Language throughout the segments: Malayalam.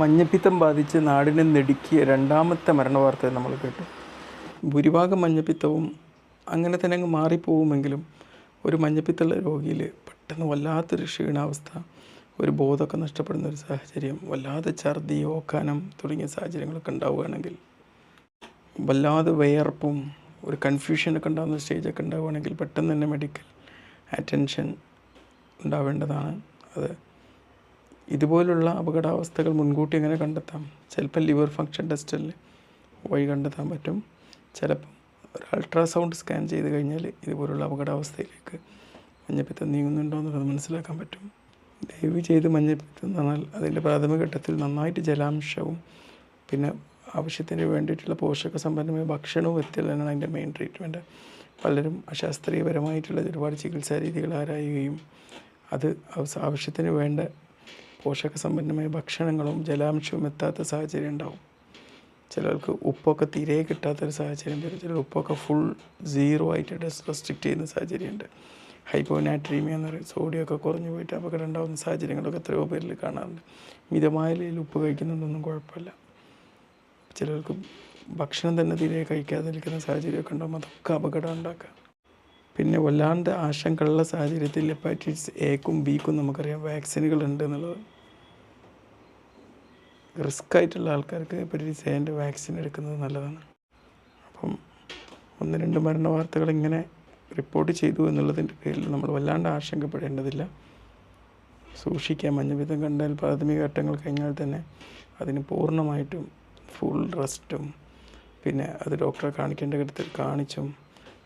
മഞ്ഞപ്പിത്തം ബാധിച്ച് നാടിനെ നെടുക്കിയ രണ്ടാമത്തെ മരണവാർത്ത നമ്മൾ കേട്ടു. ഭൂരിഭാഗം മഞ്ഞപ്പിത്തവും അങ്ങനെ തന്നെ അങ്ങ് മാറിപ്പോവുമെങ്കിലും ഒരു മഞ്ഞപ്പിത്തമുള്ള രോഗിയിൽ പെട്ടെന്ന് വല്ലാത്തൊരു ക്ഷീണാവസ്ഥ ഒരു ബോധമൊക്കെ നഷ്ടപ്പെടുന്ന ഒരു സാഹചര്യം വല്ലാതെ ഛർദി ഓക്കാനം തുടങ്ങിയ സാഹചര്യങ്ങളൊക്കെ ഉണ്ടാവുകയാണെങ്കിൽ വല്ലാതെ വയർപ്പും ഒരു കൺഫ്യൂഷനൊക്കെ ഉണ്ടാകുന്ന സ്റ്റേജൊക്കെ ഉണ്ടാവുകയാണെങ്കിൽ പെട്ടെന്ന് തന്നെ മെഡിക്കൽ അറ്റൻഷൻ ഉണ്ടാവേണ്ടതാണ്. അത് ഇതുപോലുള്ള അപകടാവസ്ഥകൾ മുൻകൂട്ടി എങ്ങനെ കണ്ടെത്താം? ചിലപ്പോൾ ലിവർ ഫങ്ഷൻ ടെസ്റ്റിൽ വഴി കണ്ടെത്താൻ പറ്റും. ചിലപ്പം ഒരു അൾട്രാസൗണ്ട് സ്കാൻ ചെയ്ത് കഴിഞ്ഞാൽ ഇതുപോലുള്ള അപകടാവസ്ഥയിലേക്ക് മഞ്ഞപ്പിത്തം നീങ്ങുന്നുണ്ടോ എന്നുള്ളത് മനസ്സിലാക്കാൻ പറ്റും. ദയവ് ചെയ്ത് മഞ്ഞപ്പിത്തം നന്നാൽ അതിന്റെ പ്രാഥമിക ഘട്ടത്തിൽ നന്നായിട്ട് ജലാംശവും പിന്നെ ആവശ്യത്തിന് വേണ്ടിയിട്ടുള്ള പോഷക സമ്പന്നമായ ഭക്ഷണവും എത്തിയാലാണ് അതിന്റെ മെയിൻ ട്രീറ്റ്മെന്റ് പലരും അശാസ്ത്രീയപരമായിട്ടുള്ള ഒരുപാട് ചികിത്സാ രീതികൾ ആരായുകയും അത് ആവശ്യത്തിന് വേണ്ട പോഷക സമ്പന്നമായ ഭക്ഷണങ്ങളും ജലാംശവും എത്താത്ത സാഹചര്യം ഉണ്ടാവും. ചിലർക്ക് ഉപ്പൊക്കെ തീരെ കിട്ടാത്തൊരു സാഹചര്യം വരും. ചിലർ ഉപ്പൊക്കെ ഫുൾ സീറോ ആയിട്ട് റെസ്ട്രിക്റ്റ് ചെയ്യുന്ന സാഹചര്യമുണ്ട്. ഹൈപ്പോനാട്രീമിയ എന്ന് പറയും. സോഡിയമൊക്കെ കുറഞ്ഞു പോയിട്ട് അപകടം ഉണ്ടാകുന്ന സാഹചര്യങ്ങളൊക്കെ എത്രയോ പേരിൽ കാണാറുണ്ട്. മിതമായ രീതിയിൽ ഉപ്പ് കഴിക്കുന്നതൊന്നും കുഴപ്പമില്ല. ചിലർക്ക് ഭക്ഷണം തന്നെ തീരെ കഴിക്കാതിരിക്കുന്ന സാഹചര്യമൊക്കെ ഉണ്ടാകും അതൊക്കെ അപകടം ഉണ്ടാക്കാം. പിന്നെ വല്ലാണ്ട് ആശങ്കയുള്ള സാഹചര്യത്തിൽ ഹെപ്പാറ്റൈറ്റിസ് എക്കും ബിക്കും നമുക്കറിയാം വാക്സിനുകൾ ഉണ്ട് എന്നുള്ളത്. റിസ്ക് ആയിട്ടുള്ള ആൾക്കാർക്ക് ഹെപ്പറ്റൈറ്റിസ് എന്റെ വാക്സിൻ എടുക്കുന്നത് നല്ലതാണ്. അപ്പം ഒന്ന് രണ്ട് മരണ വാർത്തകൾ ഇങ്ങനെ റിപ്പോർട്ട് ചെയ്തു എന്നുള്ളതിന്റെ പേരിൽ നമ്മൾ വല്ലാണ്ട് ആശങ്കപ്പെടേണ്ടതില്ല. സൂക്ഷിക്കാം. മഞ്ഞപ്പിത്തം കണ്ടാൽ പ്രാഥമിക ഘട്ടങ്ങൾ കഴിഞ്ഞാൽ തന്നെ അതിന് പൂർണമായിട്ടും ഫുൾ റെസ്റ്റും. പിന്നെ അത് ഡോക്ടറെ കാണിക്കേണ്ട ഘട്ടത്തിൽ കാണിച്ചും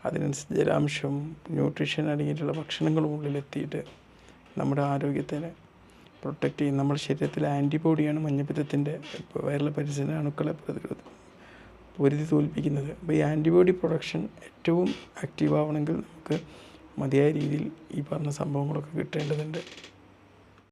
അതിനനുസരിച്ച് ജലാംശവും ന്യൂട്രീഷൻ അടങ്ങിയിട്ടുള്ള ഭക്ഷണങ്ങളും ഉള്ളിലെത്തിയിട്ട് നമ്മുടെ ആരോഗ്യത്തിനെ പ്രൊട്ടക്റ്റ് ചെയ്യും നമ്മുടെ ശരീരത്തിലെ ആന്റിബോഡിയാണ് മഞ്ഞപ്പിത്തത്തിന്റെ വൈറൽ പരിസര അണുക്കളെ പ്രതിരോധം. പൊരുതി തോൽപ്പിക്കുന്നത്. അപ്പോൾ ഈ ആന്റിബോഡി പ്രൊഡക്ഷൻ ഏറ്റവും ആക്റ്റീവ് ആവണമെങ്കിൽ നമുക്ക് മതിയായ രീതിയിൽ ഈ പറഞ്ഞ സംഭവങ്ങളൊക്കെ കിട്ടേണ്ടതുണ്ട്.